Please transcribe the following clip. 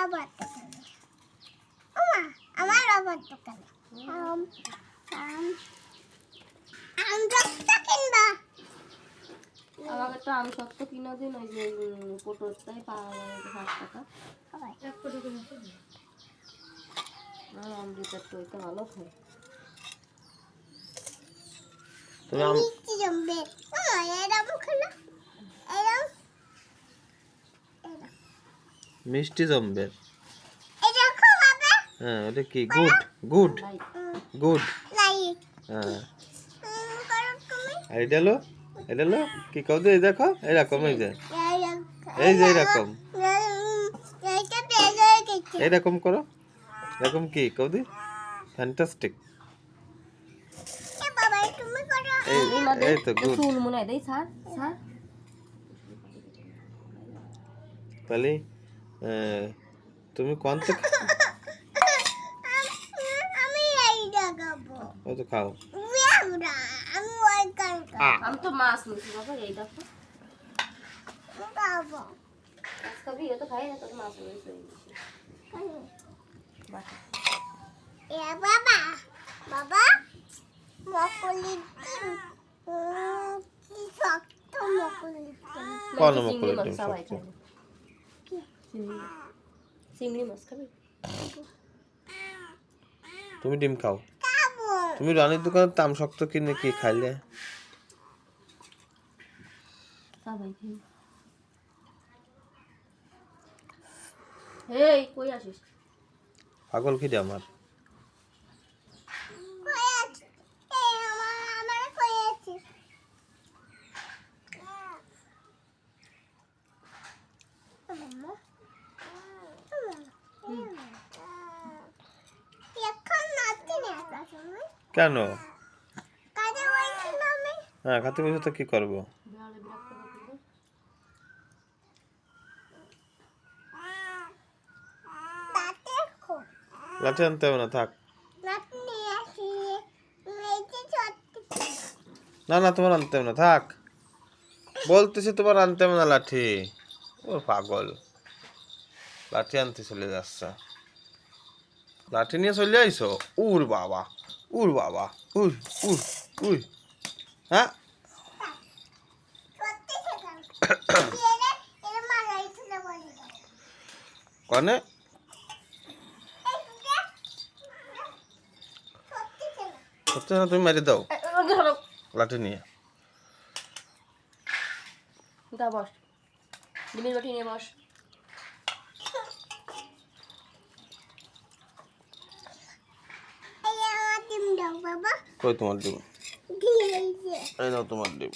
বাবার দোকানে। ওমা আমার বাবার দোকানে। আম আম আম যতটা কিনবা। আমাকে তো আম সত্য কিনা দিন ওই যে উম, পাওয়া যায় ষাট টাকা। আর অমৃতার তো ওইটা ভালো খায় তুমি আম মিষ্টি জমবে। ওমা এরকম খেলো এরকম মিষ্টি জমবে এই দেখো বাবা হ্যাঁ এটা কি? Good good good. হ্যাঁ। করো তুমি। আর এটা হলো এটা হলো কি কও এই দেখো এরকম এই যে। এরকম এই যে এরকম এরকম করো। এরকম কি ফ্যান্টাস্টিক বাবা তুমি করো। এই তো গুড। মনে দেই স্যার স্যার। তাহলে তুমি কোন আমি এই লাগাবো ও তো খাও। আমি ওই আ। আমি তো মাছ নিয়েছি বাবা এই দেখো। খাব। এ তো খাই না তোর মাছ বাহ এ বাবা বাবা মকলি কি শক্ত মকলি কোন চিংড়ি মকলের মাছ ডিম সবাই শক্ত? খাবে চিংড়ি। মাছ। খাবে? তুমি ডিম খাও। তুমি রানীর দোকানে তাম শক্ত কিনে কি খাইলে? পাগল খিদে আমার কই আছে এই আমার আমার কই আছে মাম্মা এখন নাচতে নিয়ে আসা সময় কেন? হ্যাঁ খাতে বসে তো কি করব? লাঠি আনতে হবে না থাক। না না তোমার আনতে হবে না থাক। বলতেছি তোমার আনতে হবে না লাঠি। ও পাগল। লাঠি আনতে চলে যাচ্ছে। লাঠি নিয়ে চলে আইসো? উর বাবা। উর বাবা উর উর উর হ্যাঁ? কনে? সত্যি না, তুমি মেরে দাও। লাঠি নিয়ে। দা বস। ডিমের বাটি নিয়ে বস এই আমার ডিম দাও বাবা কই তোমার ডিম? এই নাও তোমার ডিম।